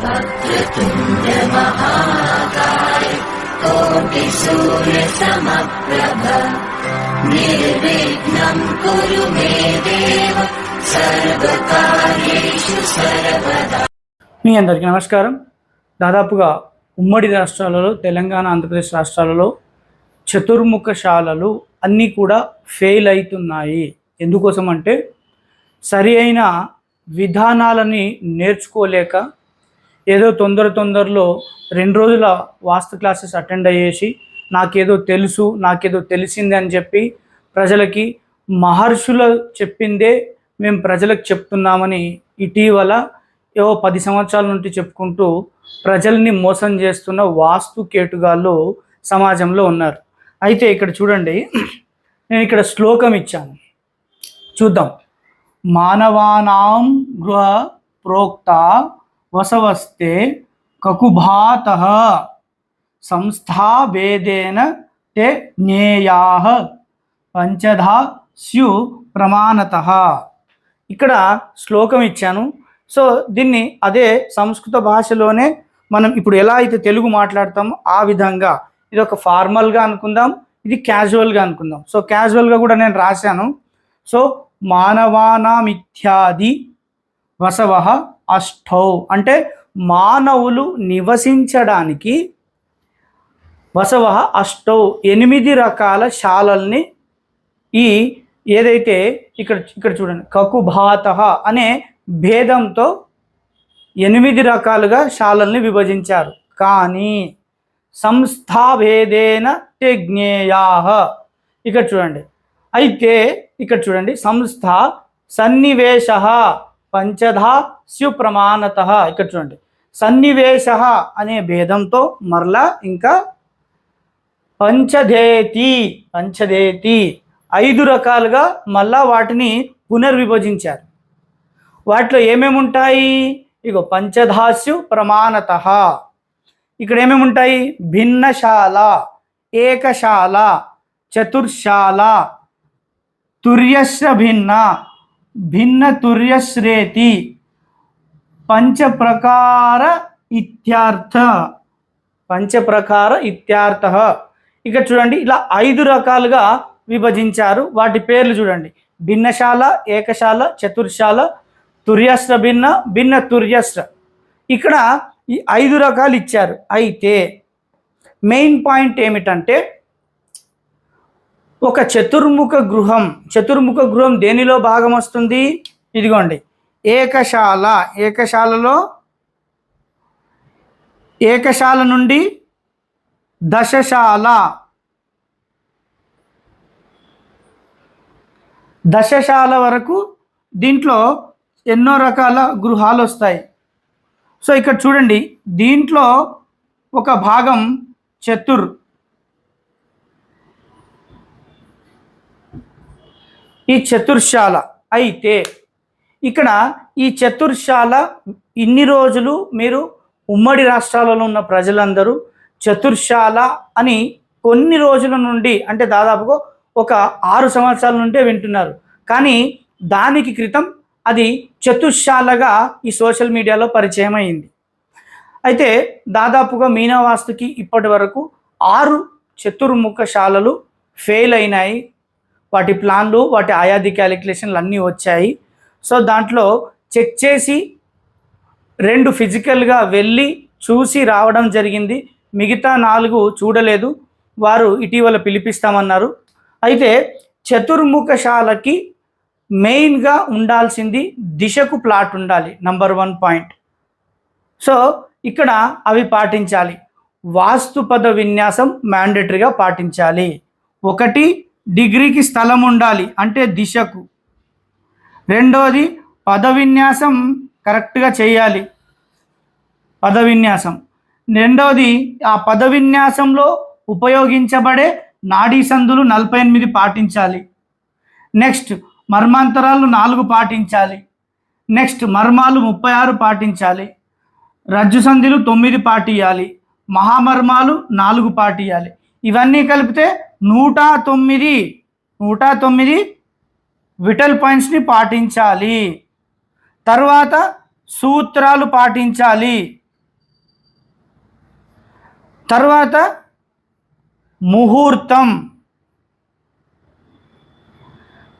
वक्रतुण्ड महाकाय कोटिसूर्यसमप्रभ निर्विघ्नम् कुरु मे देव सर्वकार्येषु सर्वदा మీ అందరికీ నమస్కారం దాదాపుగా ఉమ్మడి రాష్ట్రాలలో తెలంగాణ ఆంధ్రప్రదేశ్ రాష్ట్రాలలో చతుర్ముఖశాలలు అన్నీ కూడా ఫెయిల్ అవుతున్నాయి ఎందుకోసం అంటే సరి అయిన విధానాలని నేర్చుకోలేక ఏదో తొందర తొందరలో రెండు రోజుల వాస్తు క్లాసెస్ అటెండ్ అయ్యేసి నాకేదో తెలుసు నాకేదో తెలిసింది అని చెప్పి ప్రజలకి మహర్షుల చెప్పిందే మేము ప్రజలకు చెప్తున్నామని ఇటీవల ఏవో పది సంవత్సరాల నుండి చెప్పుకుంటూ ప్రజల్ని మోసం చేస్తున్న వాస్తు కేటుగాళ్ళు సమాజంలో ఉన్నారు. అయితే ఇక్కడ చూడండి నేను ఇక్కడ శ్లోకం ఇచ్చాను. చూద్దాం. మానవానాం గృహ ప్రోక్త వసవస్తే కకుభాత సంస్థాభేదేన తే జ్ఞేయా పంచధా స్యు ప్రమాణత. ఇక్కడ శ్లోకం ఇచ్చాను. సో దీన్ని అదే సంస్కృత భాషలోనే మనం ఇప్పుడు ఎలా అయితే తెలుగు మాట్లాడతామో ఆ విధంగా ఇది ఒక ఫార్మల్గా అనుకుందాం ఇది క్యాజువల్గా అనుకుందాం. సో క్యాజువల్గా కూడా నేను రాశాను. సో మానవానామిత్యాది వసవ అష్టౌ అంటే మానవులు నివసించడానికి వసవ అష్టౌ ఎనిమిది రకాల శాలల్ని ఈ ఏదైతే ఇక్కడ ఇక్కడ చూడండి కకుభాత అనే భేదంతో ఎనిమిది రకాలుగా శాలల్ని విభజించారు. కానీ సంస్థాభేదేన తెజ్ఞేయా ఇక్కడ చూడండి. అయితే ఇక్కడ చూడండి సంస్థ సన్నివేశ. పంచధా సుప్రమాణత ప్రమాణత ఇక్కడ చూడండి. సన్నివేశ అనే భేదంతో మరలా ఇంకా పంచధేతి పంచధేతి. ఐదు రకాలుగా మళ్ళా వాటిని పునర్విభజించారు. వాటిలో ఏమేమి ఉంటాయి? ఇగో పంచధాస్యు ప్రమాణత ఇక్కడ ఏమేమి ఉంటాయి? భిన్నశాల ఏకశాల చతుర్శాల తుర్యశ్ర భిన్న భిన్న తుర్యశ్రేతి పంచప్రకార ఇత్యార్థ. పంచప్రకార ఇత్యార్థ. ఇక చూడండి ఇలా ఐదు రకాలుగా విభజించారు. వాటి పేర్లు చూడండి. భిన్నశాల ఏకశాల చతుర్శాల తుర్యస్ర భిన్న భిన్న తుర్యస్ర ఇక్కడ ఈ ఐదు రకాలు ఇచ్చారు. అయితే మెయిన్ పాయింట్ ఏమిటంటే ఒక చతుర్ముఖ గృహం. చతుర్ముఖ గృహం దేనిలో భాగం వస్తుంది? ఇదిగోండి. ఏకశాల. ఏకశాలలో ఏకశాల నుండి దశశాల. దశశాల వరకు దీంట్లో ఎన్నో రకాల గృహాలు వస్తాయి. సో ఇక్కడ చూడండి. దీంట్లో ఒక భాగం చతుర్. ఈ చతుర్శాల అయితే ఇక్కడ ఈ చతుర్శాల ఇన్ని రోజులు మీరు ఉమ్మడి రాష్ట్రాలలో ఉన్న ప్రజలందరూ చతుర్శాల అని కొన్ని రోజుల నుండి అంటే దాదాపుగా ఒక ఆరు సంవత్సరాల నుండే వింటున్నారు. కానీ దానికి క్రితం అది చతుర్శాలగా ఈ సోషల్ మీడియాలో పరిచయం అయింది అయితే దాదాపుగా మీనావాస్తుకి ఇప్పటి వరకు ఆరు చతుర్ముఖ శాలలు ఫెయిల్ అయినాయి. వాటి ప్లాన్లు వాటి ఆయాది క్యాలిక్యులేషన్లు అన్నీ వచ్చాయి. సో దాంట్లో చెక్ చేసి రెండు ఫిజికల్గా వెళ్ళి చూసి రావడం జరిగింది. మిగతా నాలుగు చూడలేదు. వారు ఇటీవల పిలిపిస్తామన్నారు. అయితే చతుర్ముఖశాలకి మెయిన్గా ఉండాల్సింది దిశకు ప్లాట్ ఉండాలి నంబర్ వన్ పాయింట్. సో ఇక్కడ అవి పాటించాలి. వాస్తుపద విన్యాసం మ్యాండేటరీగా పాటించాలి. ఒకటి డిగ్రీకి స్థలం ఉండాలి అంటే దిశకు. రెండోది పద విన్యాసం కరెక్ట్గా చేయాలి. పద విన్యాసం రెండవది ఆ పద విన్యాసంలో ఉపయోగించబడే నాడీ సందులు నలభై ఎనిమిది పాటించాలి. నెక్స్ట్ మర్మాంతరాలు నాలుగు పాటించాలి. నెక్స్ట్ మర్మాలు ముప్పై ఆరు పాటించాలి. రజ్జు సంధిలు తొమ్మిది పాటియాలి. మహామర్మాలు నాలుగు పాటియాలి. ఇవన్నీ కలిపితే నూట తొమ్మిది నూట తొమ్మిది విటల్ పాయింట్స్ని పాటించాలి. తర్వాత సూత్రాలు పాటించాలి. తర్వాత ముహూర్తం.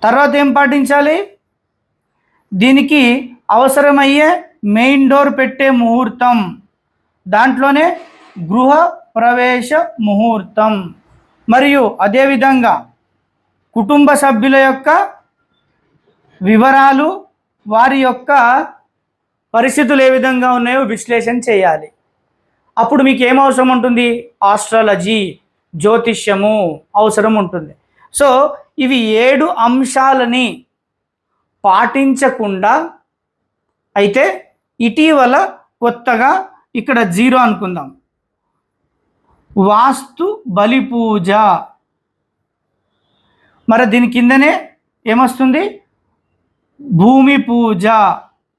తర్వాత ఏం పాటించాలి? దీనికి అవసరమయ్యే మెయిన్ డోర్ పెట్టే ముహూర్తం. దాంట్లోనే గృహ ప్రవేశ ముహూర్తం. మరియు అదేవిధంగా కుటుంబ సభ్యుల యొక్క వివరాలు వారి యొక్క పరిస్థితులు ఏ విధంగా ఉన్నాయో విశ్లేషణ చేయాలి. అప్పుడు మీకు ఏం అవసరం ఉంటుంది? ఆస్ట్రాలజీ జ్యోతిష్యము అవసరం ఉంటుంది. సో ఇవి ఏడు అంశాలని పాటించకుండా అయితే ఇటీవల కొత్తగా ఇక్కడ జీరో అనుకుందాం. వాస్తు బలి పూజ మరి దీని కిందనే ఏమొస్తుంది? భూమి పూజ.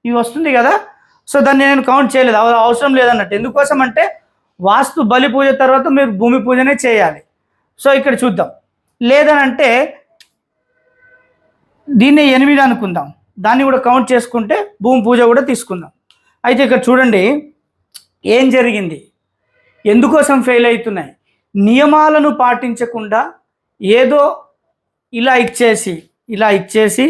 ఇవి వస్తుంది కదా? సో దాన్ని నేను కౌంట్ చేయలేదు. అవ- అవసరం లేదన్నట్టు. ఎందుకోసం అంటే వాస్తు బలి పూజ తర్వాత మీరు భూమి పూజనే చేయాలి. సో ఇక్కడ చూద్దాం. లేదనంటే దీన్ని ఎనిమిది అనుకుందాం. దాన్ని కూడా కౌంట్ చేసుకుంటే భూమి పూజ కూడా తీసుకుందాం. అయితే ఇక్కడ చూడండి. ఏం జరిగింది? ఎందుకోసం ఫెయిల్ అవుతున్నాయి? నియమాలను పాటించకుండా ఏదో ఇలా ఇచ్చేసి ఇలా ఇచ్చేసి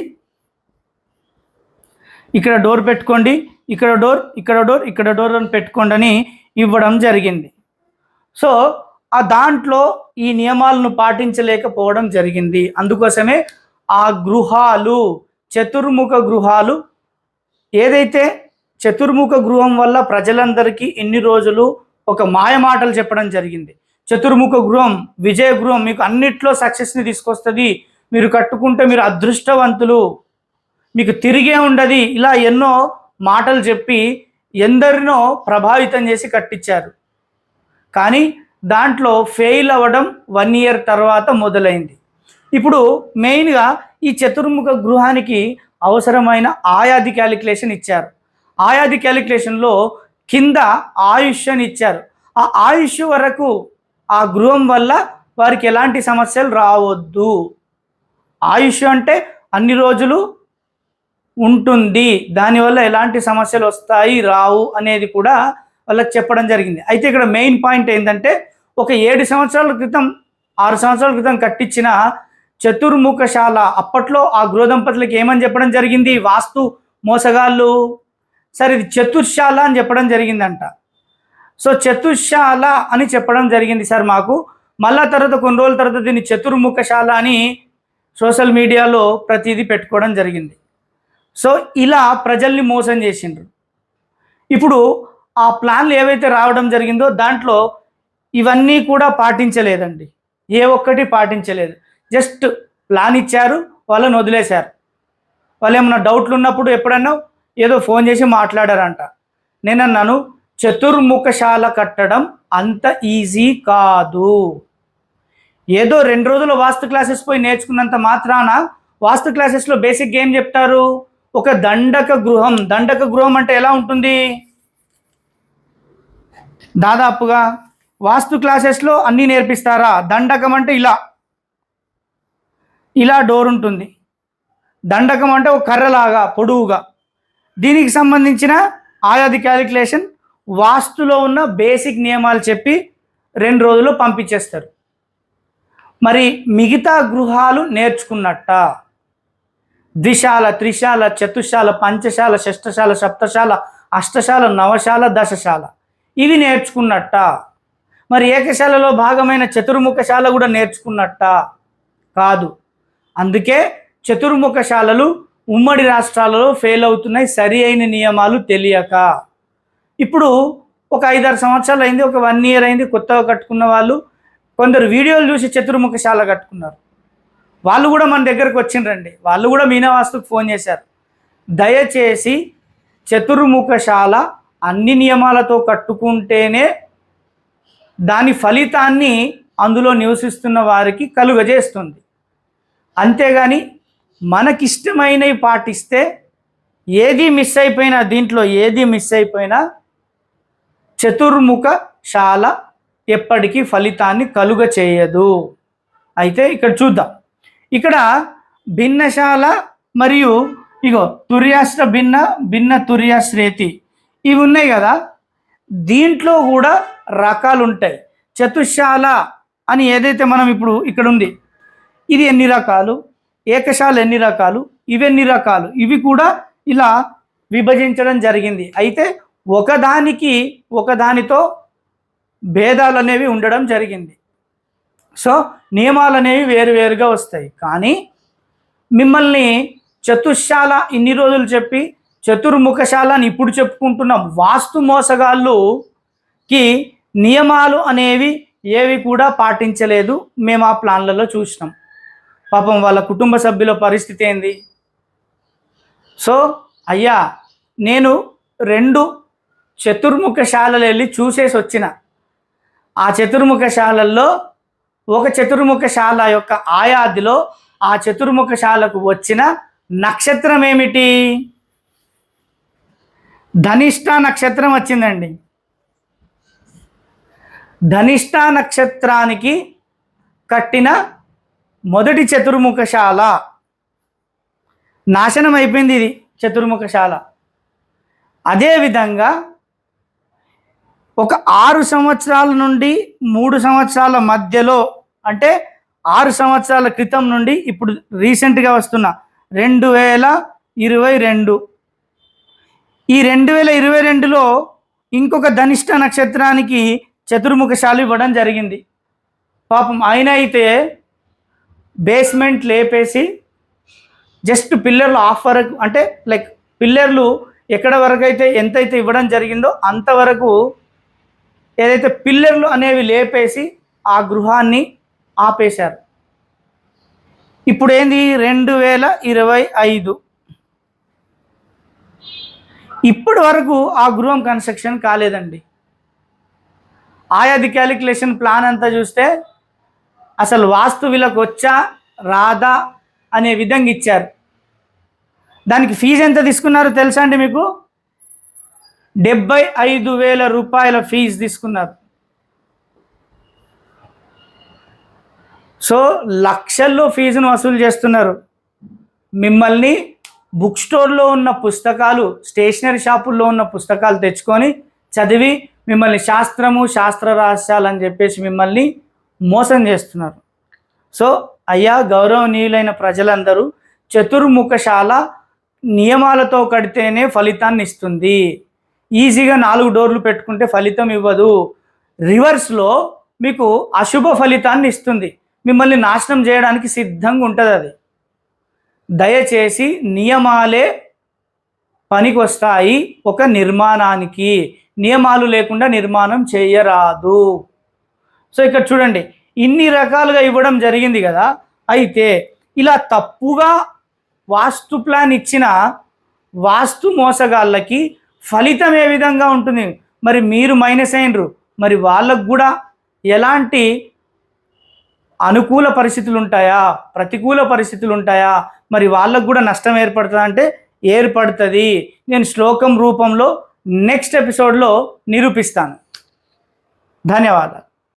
ఇక్కడ డోర్ పెట్టుకోండి ఇక్కడ డోర్ ఇక్కడ డోర్ ఇక్కడ డోర్ అని పెట్టుకోండి అని ఇవ్వడం జరిగింది. సో ఆ దాంట్లో ఈ నియమాలను పాటించలేకపోవడం జరిగింది. అందుకోసమే ఆ గృహాలు చతుర్ముఖ గృహాలు ఏదైతే చతుర్ముఖ గృహం వల్ల ప్రజలందరికీ ఎన్ని రోజులు ఒక మాయ మాటలు చెప్పడం జరిగింది. చతుర్ముఖ గృహం విజయ గృహం మీకు అన్నిట్లో సక్సెస్ని తీసుకొస్తుంది. మీరు కట్టుకుంటే మీరు అదృష్టవంతులు. మీకు తిరిగే ఉండదు. ఇలా ఎన్నో మాటలు చెప్పి ఎందరినో ప్రభావితం చేసి కట్టించారు. కానీ దాంట్లో ఫెయిల్ అవ్వడం వన్ ఇయర్ తర్వాత మొదలైంది. ఇప్పుడు మెయిన్గా ఈ చతుర్ముఖ గృహానికి అవసరమైన ఆయాది క్యాలిక్యులేషన్ ఇచ్చారు. ఆయాది క్యాలిక్యులేషన్లో కింద ఆయుష్ అని ఇచ్చారు. ఆ ఆయుష్ వరకు ఆ గృహం వల్ల వారికి ఎలాంటి సమస్యలు రావద్దు. ఆయుష్ అంటే అన్ని రోజులు ఉంటుంది. దానివల్ల ఎలాంటి సమస్యలు వస్తాయి రావు అనేది కూడా వాళ్ళకి చెప్పడం జరిగింది. అయితే ఇక్కడ మెయిన్ పాయింట్ ఏంటంటే ఒక ఏడు సంవత్సరాల క్రితం ఆరు సంవత్సరాల క్రితం కట్టించిన చతుర్ముఖశాల అప్పట్లో ఆ గృహ దంపతులకి ఏమని చెప్పడం జరిగింది? వాస్తు మోసగాళ్ళు సరే ఇది చతుర్శాల అని చెప్పడం జరిగిందంట. సో చతుర్శాల అని చెప్పడం జరిగింది సార్ మాకు. మళ్ళా తర్వాత కొన్ని రోజుల తర్వాత దీన్ని చతుర్ముఖశాల అని సోషల్ మీడియాలో ప్రతిదీ పెట్టుకోవడం జరిగింది. సో ఇలా ప్రజల్ని మోసం చేసిండ్రు. ఇప్పుడు ఆ ప్లాన్లు ఏవైతే రావడం జరిగిందో దాంట్లో ఇవన్నీ కూడా పాటించలేదండి. ఏ ఒక్కటి పాటించలేదు. జస్ట్ ప్లాన్ ఇచ్చారు వాళ్ళని వదిలేశారు. వాళ్ళు ఏమన్నా డౌట్లు ఉన్నప్పుడు ఎప్పుడన్నా ఏదో ఫోన్ చేసి మాట్లాడారంట. నేను అన్నాను చతుర్ముఖశాల కట్టడం అంత ఈజీ కాదు. ఏదో రెండు రోజులు వాస్తు క్లాసెస్ పోయి నేర్చుకున్నంత మాత్రాన వాస్తు క్లాసెస్లో బేసిక్ ఏం చెప్తారు? ఒక దండక గృహం. దండక గృహం అంటే ఎలా ఉంటుంది? దాదాపుగా వాస్తు క్లాసెస్లో అన్నీ నేర్పిస్తారా? దండకం అంటే ఇలా. ఇలా డోర్ ఉంటుంది. దండకం అంటే ఒక కర్రలాగా పొడవుగా. దీనికి సంబంధించిన ఆయాది క్యాలిక్యులేషన్ వాస్తులో ఉన్న బేసిక్ నియమాలు చెప్పి రెండు రోజులు పంపించేస్తారు. మరి మిగతా గృహాలు నేర్చుకున్నట్ట. ద్విశాల త్రిశాల చతుశాల పంచశాల షష్టశాల సప్తశాల అష్టశాల నవశాల దశశాల. ఇవి నేర్చుకున్నట్ట. మరి ఏకశాలలో భాగమైన చతుర్ముఖశాల కూడా నేర్చుకున్నట్ట. కాదు. అందుకే చతుర్ముఖశాలలు ఉమ్మడి రాష్ట్రాలలో ఫెయిల్ అవుతున్నాయి సరి అయిన నియమాలు తెలియక. ఇప్పుడు ఒక ఐదారు సంవత్సరాలు అయింది ఒక వన్ ఇయర్ అయింది కొత్తగా కట్టుకున్న వాళ్ళు. కొందరు వీడియోలు చూసి చతుర్ముఖశాల కట్టుకున్నారు. వాళ్ళు కూడా మన దగ్గరకు వచ్చిండ్రండి. వాళ్ళు కూడా మీనావాస్తుకు ఫోన్ చేశారు. దయచేసి చతుర్ముఖశాల అన్ని నియమాలతో కట్టుకుంటేనే దాని ఫలితాన్ని అందులో నివసిస్తున్న వారికి కలుగజేస్తుంది. అంతేగాని మనకిష్టమైనవి పాటిస్తే ఏది మిస్ అయిపోయినా దీంట్లో ఏది మిస్ అయిపోయినా చతుర్ముఖ శాల ఎప్పటికీ ఫలితాన్ని కలుగ చేయదు. అయితే ఇక్కడ చూద్దాం. ఇక్కడ భిన్నశాల మరియు ఇగో తుర్యాశ్ర భిన్న భిన్న తుర్యాశ్రేతి ఇవి ఉన్నాయి కదా. దీంట్లో కూడా రకాలు ఉంటాయి చతుశాల అని ఏదైతే మనం ఇప్పుడు ఇక్కడ ఉంది ఇది ఎన్ని రకాలు? ఏకశాల ఎన్ని రకాలు? ఇవి ఎన్ని రకాలు? ఇవి కూడా ఇలా విభజించడం జరిగింది. అయితే ఒకదానికి ఒకదానితో భేదాలు అనేవి ఉండడం జరిగింది. సో నియమాలు అనేవి వేరువేరుగా వస్తాయి. కానీ మిమ్మల్ని చతుశాల ఇన్ని రోజులు చెప్పి చతుర్ముఖశాల అని ఇప్పుడు చెప్పుకుంటున్న వాస్తు మోసగాళ్ళుకి నియమాలు అనేవి ఏవి కూడా పాటించలేదు. మేము ఆ ప్లాన్లలో చూసినాం. పాపం వాళ్ళ కుటుంబ సభ్యుల పరిస్థితి ఏంది? సో అయ్యా నేను రెండు చతుర్ముఖశాలలు వెళ్ళి చూసేసి వచ్చిన. ఆ చతుర్ముఖశాలల్లో ఒక చతుర్ముఖశాల యొక్క ఆయాదిలో ఆ చతుర్ముఖశాలకు వచ్చిన నక్షత్రం ఏమిటి? ధనిష్ట నక్షత్రం వచ్చిందండి. ధనిష్ట నక్షత్రానికి కట్టిన మొదటి చతుర్ముఖశాల. నాశనం అయిపోయింది ఇది చతుర్ముఖశాల. అదేవిధంగా ఒక ఆరు సంవత్సరాల నుండి మూడు సంవత్సరాల మధ్యలో అంటే ఆరు సంవత్సరాల క్రితం నుండి ఇప్పుడు రీసెంట్గా వస్తున్న రెండు వేల ఇరవై రెండు. ఈ రెండు వేల ఇరవై రెండులో ఇంకొక ధనిష్ట నక్షత్రానికి చతుర్ముఖశాలు ఇవ్వడం జరిగింది. పాపం ఆయన అయితే బేస్మెంట్ లేపేసి జస్ట్ పిల్లర్లు ఆఫ్ వరకు అంటే లైక్ పిల్లర్లు ఎక్కడ వరకు అయితే ఎంతైతే ఇవ్వడం జరిగిందో అంతవరకు ఏదైతే పిల్లర్లు అనేవి లేపేసి ఆ గృహాన్ని ఆపేశారు. ఇప్పుడు ఏంది రెండు వేల ఇరవై ఐదు. ఇప్పటి వరకు ఆ గృహం కన్స్ట్రక్షన్ కాలేదండి. ఆయాది క్యాలిక్యులేషన్ ప్లాన్ అంతా చూస్తే అసలు వాస్తు వీళ్ళకి వచ్చా రాదా అనే విధంగా ఇచ్చారు. దానికి ఫీజు ఎంత తీసుకున్నారో తెలుసా అండి మీకు? డెబ్బై ఐదు వేల రూపాయల ఫీజు తీసుకున్నారు. సో లక్షల్లో ఫీజును వసూలు చేస్తున్నారు. మిమ్మల్ని బుక్ స్టోర్లో ఉన్న పుస్తకాలు స్టేషనరీ షాపుల్లో ఉన్న పుస్తకాలు తెచ్చుకొని చదివి మిమ్మల్ని శాస్త్రము శాస్త్ర రహస్యాలు అని చెప్పేసి మిమ్మల్ని మోసం చేస్తున్నారు. సో అయ్యా గౌరవనీయులైన ప్రజలందరూ చతుర్ముఖశాల నియమాలతో కడితేనే ఫలితాన్ని ఇస్తుంది. ఈజీగా నాలుగు డోర్లు పెట్టుకుంటే ఫలితం ఇవ్వదు. రివర్స్లో మీకు అశుభ ఫలితాన్ని ఇస్తుంది. మిమ్మల్ని నాశనం చేయడానికి సిద్ధంగా ఉంటుంది అది. దయచేసి నియమాలే పనికి వస్తాయి ఒక నిర్మాణానికి. నియమాలు లేకుండా నిర్మాణం చేయరాదు. సో ఇక్కడ చూడండి ఇన్ని రకాలుగా ఇవ్వడం జరిగింది కదా. అయితే ఇలా తప్పుగా వాస్తు ప్లాన్ ఇచ్చిన వాస్తు మోసగాళ్ళకి ఫలితం ఏ విధంగా ఉంటుంది? మరి మీరు మైనస్ అయినరు. మరి వాళ్ళకు కూడా ఎలాంటి అనుకూల పరిస్థితులు ఉంటాయా? ప్రతికూల పరిస్థితులు ఉంటాయా? మరి వాళ్ళకు కూడా నష్టం ఏర్పడుతుందా అంటే ఏర్పడుతుంది. నేను శ్లోకం రూపంలో నెక్స్ట్ ఎపిసోడ్లో నిరూపిస్తాను. ధన్యవాదాలు.